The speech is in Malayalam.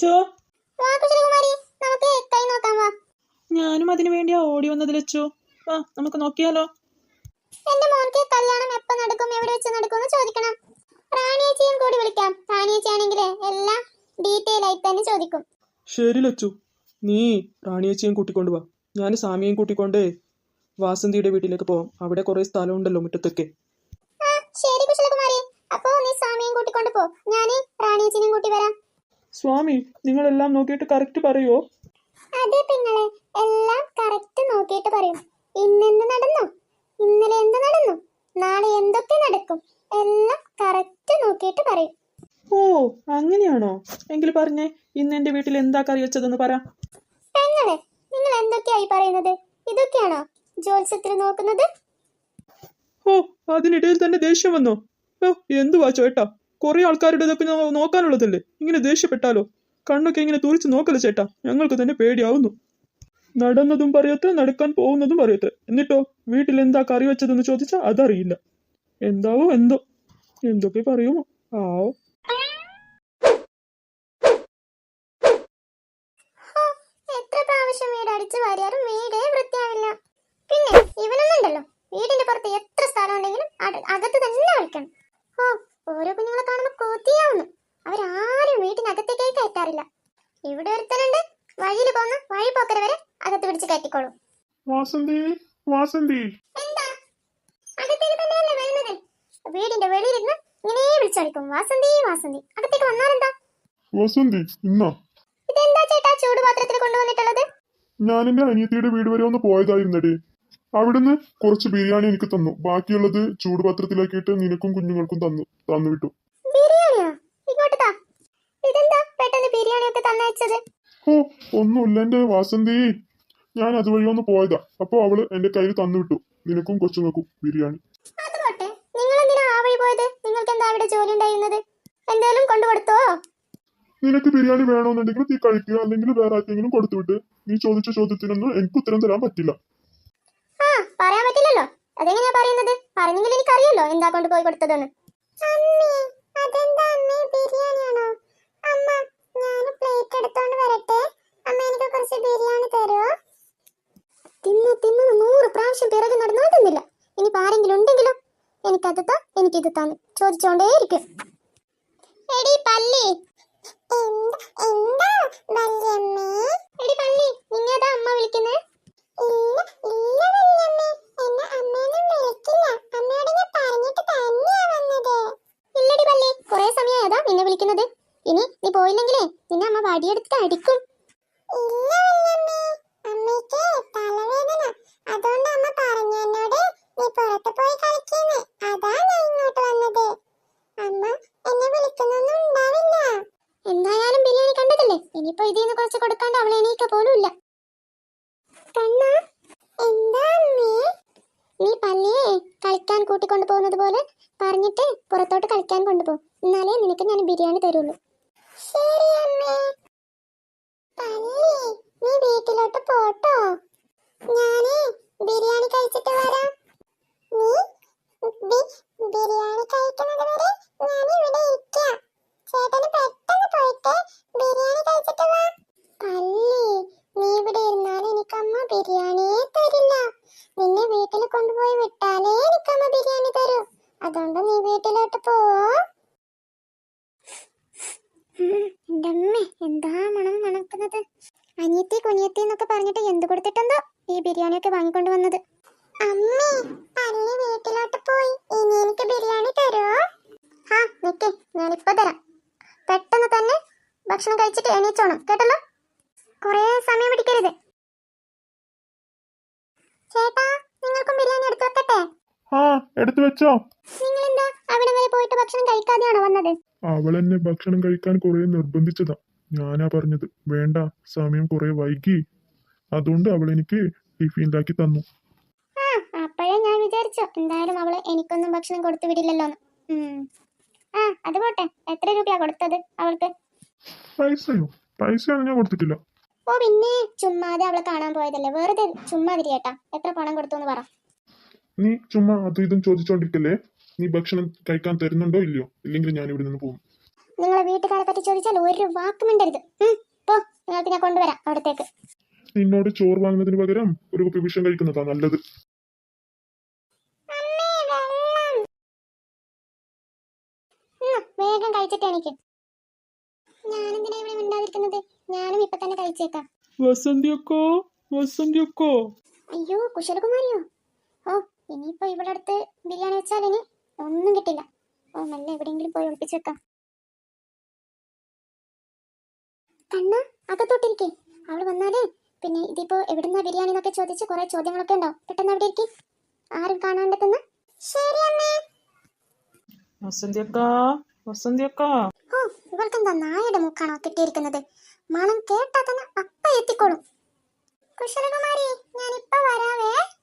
ലച്ചോ ഞാനും അതിനു വേണ്ടിയാ ഓടി വന്നത് ലച്ചു. വാ നമുക്ക് നോക്കിയാലോ? എന്റെ മോൻക്ക് കല്യാണം എപ്പോ നടക്കും എവിടെ വെച്ച് നടക്കും ചോദിക്കണം. റാണിയേച്ചിയും കൂടി വിളിക്കാം. റാണിയേച്ചിയാണെങ്കിലേ എല്ലാം ഡീറ്റെയിൽ ആയിട്ട് തന്നെ ചോദിക്കും. ശരി ലച്ചു. നീ റാണിയേച്ചിയും കൂട്ടിക്കൊണ്ട് വാ. ഞാൻ സാമിയെയും കൂട്ടിക്കൊണ്ടേ വാസന്തിയുടെ വീട്ടിലേക്ക് പോവാം. അവിടെ കുറേ സ്ഥലമുണ്ടല്ലോ മുറ്റത്തൊക്കെ. ശരി കുശലകുമാരി. അപ്പോ നീ സ്വാമിയും കൂട്ടിക്കൊണ്ട് പോ. ഞാൻ റാണിയേച്ചിനെയും കൂട്ടി വരാം. സ്വാമി നിങ്ങൾ എല്ലാം നോക്കിയിട്ട് കറക്റ്റ് പറയോ അതെ പെങ്ങളെ എല്ലാം കറക്റ്റ് നോക്കിയിട്ട് പറയും. ഇന്നെന്ത് നടന്നു? ഇന്നലെ എന്ത് നടന്നു? നാളെ എന്തൊക്കെ നടക്കും? എല്ലാം കറക്റ്റ് നോക്കിയിട്ട് പറയും. ഓ അങ്ങനെയാണോ? എങ്കിൽ പറഞ്ഞേ ഇന്ന് എന്റെ വീട്ടിൽ എന്താ കറി വെച്ചതെന്ന് പറ. പെങ്ങളെ നിങ്ങൾ എന്തൊക്കെയായി പറയുന്നത്? ഇതൊക്കെയാണോ ജോത്സ്യത്തിൽ നോക്കുന്നത്? ഓ അതിനിടയിൽ തന്നെ ദേഷ്യം വന്നോ? ഓ എന്തുവാ ചേട്ടാ? കുറെ ആൾക്കാരുടെ ഇതൊക്കെ നോ- നോക്കാനുള്ളതല്ലേ? ഇങ്ങനെ ദേഷ്യപ്പെട്ടാലോ? കണ്ണൊക്കെ ഇങ്ങനെ തുറിച്ച് നോക്കല ചേട്ടാ? ഞങ്ങൾക്ക് തന്നെ പേടിയാവുന്നു. നടന്നതും പറയത്തെ നടക്കാൻ പോകുന്നതും പറയത്തെ. എന്നിട്ടോ വീട്ടിൽ എന്താ കറി വെച്ചതെന്ന് ചോദിച്ചാൽ അതറിയില്ല. എന്താവോ എന്തോ. എന്തൊക്കെ പറയുമോ? ആവോ. പിന്നെ ഇവനൊന്നുണ്ടല്ലോ വീടിന്റെ പുറത്ത് എത്ര സ്ഥലം ഉണ്ടെങ്കിലും അകത്ത് തന്നെ കളിക്കണം ഓ ഓരോ കുഞ്ഞുങ്ങളെ കാണുമ്പോൾ കൊതിയാവുന്നു. അവരാരും വീട്ടിനകത്തേക്കേ കയറ്റാറില്ല. ഇവിടെ ഒരുത്തനുണ്ട്. വഴിയിൽ പോകുന്ന. വഴി പോക്കര വരെ അകത്ത് പിടിച്ച് കയറ്റിക്കോളും. വാസന്തി വാസന്തി. എന്താ? അകത്തേക്ക് തന്നെയല്ലേ വരുന്നത്? വീടിന്റെ വെളിയിലിരുന്ന് ഇങ്ങനെ വിളിച്ചടിക്കും വാസന്തി വാസന്തി. അകത്തേക്ക് വന്നാലെന്താ? വസന്തി ഇന്നാ? ഇതെന്താ ചേട്ടാ ചൂടുപാത്രത്തിൽ കൊണ്ടുവന്നിട്ടുള്ളത്? ഞാൻ എന്റെ അനിയത്തിയുടെ വീട് വരെ ഒന്ന് പോയതായിരുന്നടി. അവിടുന്ന് കുറച്ച് ബിരിയാണി എനിക്ക് തന്നു. ബാക്കിയുള്ളത് ചൂടുപാത്രത്തിലാക്കിയിട്ട് നിനക്കും കുഞ്ഞുങ്ങൾക്കും തന്നു. തന്നു വിട്ടു ഓ ഒന്നുമില്ല എന്റെ വാസന്തി ഞാൻ അതുവഴി ഒന്ന് പോയതാ. അപ്പൊ അവൾ എന്റെ കയ്യിൽ തന്നു വിട്ടു നിനക്കും കൊച്ചുങ്ങൾക്കും ബിരിയാണി. നിനക്ക് ബിരിയാണി വേണമെന്നുണ്ടെങ്കിൽ നീ കഴിക്കുക. അല്ലെങ്കിൽ വേറെ ആർക്കെങ്കിലും കൊടുത്തു വിട്ട് നീ ചോദിച്ച ചോദ്യത്തിനൊന്നും എനിക്ക് ഉത്തരം തരാൻ പറ്റില്ല. പറയാൻ പറ്റില്ലല്ലോ. അതെങ്ങനെയാ പറയുന്നത്? പറഞ്ഞെങ്കിൽ എനിക്കറിയല്ലോ എന്താ കൊടുത്തതെന്ന്. കുറച്ച് ബിരിയാണി തരുമോ തിന്നു തിന്നു നൂറ് പ്രാവശ്യം പിറകെ നടന്നാൽ തിന്നില്ല. ഇനി ആരെങ്കിലും ഉണ്ടെങ്കിലോ? എനിക്കത് താ എനിക്കിത് താന്ന് ചോദിച്ചോണ്ടേയിരിക്കും. എടി പല്ലി. എന്താ വല്യമ്മേ എടി പല്ലി നിന്നേതാ അമ്മ വിളിക്കുന്നേ? നിന്നെ വിളിക്കുന്നത്. ഇനി നീ പോയില്ലെങ്കിലേ നിന്നെ അമ്മ വടിയെടുത്തിട്ട് അടിക്കും. എന്തായാലും ബിരിയാണി കണ്ടതല്ലേ? ഇനിയിപ്പോ ഇതിന്ന് കുറച്ച് കൊടുക്കാണ്ട് അവളെ എണീക്ക പോലും ഇല്ല കണ്ണ. എന്താ നീ? പല്ലിയെ കളിക്കാൻ കൂട്ടിക്കൊണ്ടു പോകുന്നത് പോലെ പറഞ്ഞിട്ട് പുറത്തോട്ട് കളിക്കാൻ കൊണ്ടുപോകും എന്നാലേ നിനക്ക് ഞാൻ ബിരിയാണി തരുള്ളൂ. ശരി അമ്മേ. പല്ലി നീ വീട്ടിലോട്ട് പോട്ടോ. ഞാനേ ബിരിയാണി കഴിച്ചിട്ട് വരാം. നീ ബിരിയാണി കഴിക്കുന്നത് വരെ ഞാൻ ഇവിടെ ഇരിക്കാം ചേട്ടന് പെട്ടെന്ന് പോയിട്ട് ബിരിയാണി കഴിച്ചിട്ട് വാ പല്ലി നീ ഇവിടെ ഇരുന്നാൽ എനിക്കമ്മ ബിരിയാണിയെ തരില്ല. നിന്നെ വീട്ടിൽ കൊണ്ടുപോയി വിട്ടാലേ എനിക്കമ്മ ബിരിയാണി തരൂ. അതുകൊണ്ട് നീ വീട്ടിലോട്ട് പോവോ എന്റെ അമ്മ എന്താ മണം മണക്കുന്നത്? അനിയത്തി കുനിയത്തി എന്നൊക്കെ പറഞ്ഞിട്ട് എന്ത് കൊടുത്തിട്ടുണ്ടോ ഈ ബിരിയാണി ഒക്കെ വാങ്ങിക്കൊണ്ട് വന്നത്. അമ്മേ പല്ലി വീട്ടിലോട്ട് പോയി. ഇനി എനിക്ക് ബിരിയാണി തരുമോ ആ നിക്ക്. ഞാനിപ്പോ തരാം. പെട്ടെന്ന് തന്നെ ഭക്ഷണം കഴിച്ചിട്ട് എണീച്ചോണം. കേട്ടല്ലോ? കുറേ സമയം പിടിക്കരുത്. ചേട്ടാ നിങ്ങൾക്കും ബിരിയാണി എടുത്തു വെക്കട്ടെ? ആ എടുത്തു വെച്ചോ. നിങ്ങൾ എന്താ അവിടെ വരെ പോയിട്ട് ഭക്ഷണം കഴിക്കാതെയാണോ വന്നത്? അവൾ എന്നെ ഭക്ഷണം കഴിക്കാൻ കുറെ നിർബന്ധിച്ചതാ. ഞാനാ പറഞ്ഞത് വേണ്ട സമയം കുറെ വൈകി. അതുകൊണ്ട് അവൾ എനിക്ക് ടിഫിനിലാക്കി തന്നു. ആ അപ്പോഴേ ഞാൻ വിചാരിച്ചു എന്തായാലും അവൾ എനിക്കൊന്നും ഭക്ഷണം കൊടുത്തു വിടില്ലല്ലോ ആ അത് പോട്ടെ എത്ര രൂപയാ കൊടുത്തത് അവൾക്ക്? പൈസയോ? പൈസയൊന്നും ഞാൻ കൊടുത്തിട്ടില്ല. ഓ പിന്നെ ചുമ്മാതെ അവളെ കാണാൻ പോയതല്ലേ? വെറുതെ ചുമ്മാതിരി ചേട്ടാ എത്ര പണം കൊടുത്തു എന്ന് പറ. നീ ചുമ്മാ അതും ഇതും ചോദിച്ചോണ്ടിരിക്കല്ലേ? നീ ഭക്ഷണം കഴിക്കാൻ തരുന്നുണ്ടോ ഇല്ലയോ? ഇല്ലെങ്കിൽ ഞാൻ ഇവിടെ നിന്ന് പോകും നിങ്ങളെ വീട്ടുകാരെ പറ്റി ചോദിച്ചാൽ ഒരു വാക്ക് മിണ്ടരുത്. പോ. നിങ്ങൾക്ക് ഞാൻ കൊണ്ടുവരാം അവിടത്തേക്ക്. നിന്നോട് ചോറ് വാങ്ങുന്നതിന് പകരം ഒരു കുപ്പി വിഷം കഴിക്കുന്നതാ നല്ലത്. വേഗം കഴിച്ചിട്ട് എനിക്ക് ഞാനെന്തിനാ ഇവിടെ മിണ്ടാതിരിക്കുന്നത്? ഞാനും ഇപ്പൊ തന്നെ കഴിച്ചേക്കാം. വസന്തിയൊക്കോ? വസന്തിയൊക്കോ? അയ്യോ കുശലകുമാരിയോ? ഓ ഇനിയിപ്പോ ഇവിടെ അടുത്ത് ബിരിയാണി വെച്ചാൽ ഇനി ഒന്നും കിട്ടില്ല. ഓ നല്ല എവിടെയെങ്കിലും പോയി ഒളിപ്പിച്ചു വെക്കാം. കണ്ണ അകത്തോട്ടിരിക്കേ. അവൾ വന്നാലേ. പിന്നെ ഇതിപ്പോ എവിടുന്നാ ബിരിയാണി എന്നൊക്കെ ചോദിച്ച് കുറെ ചോദ്യങ്ങളൊക്കെ ഉണ്ടാവും. പെട്ടെന്ന് അവിടെ ഇരിക്കേ. ആരും കാണാണ്ടെത്തുന്ന? ശരി അമ്മേ. വസന്തിയക്കാ? വസന്തിയക്കാ? ഓ ഇവൾക്കെന്താ നായയുടെ മൂക്കാണോ കിട്ടിയിരിക്കുന്നത്? മണം കേട്ടാ തന്നെ അപ്പ എത്തിക്കോളും. കുശലകുമാരി ഞാൻ ഇപ്പൊ വരാവേ.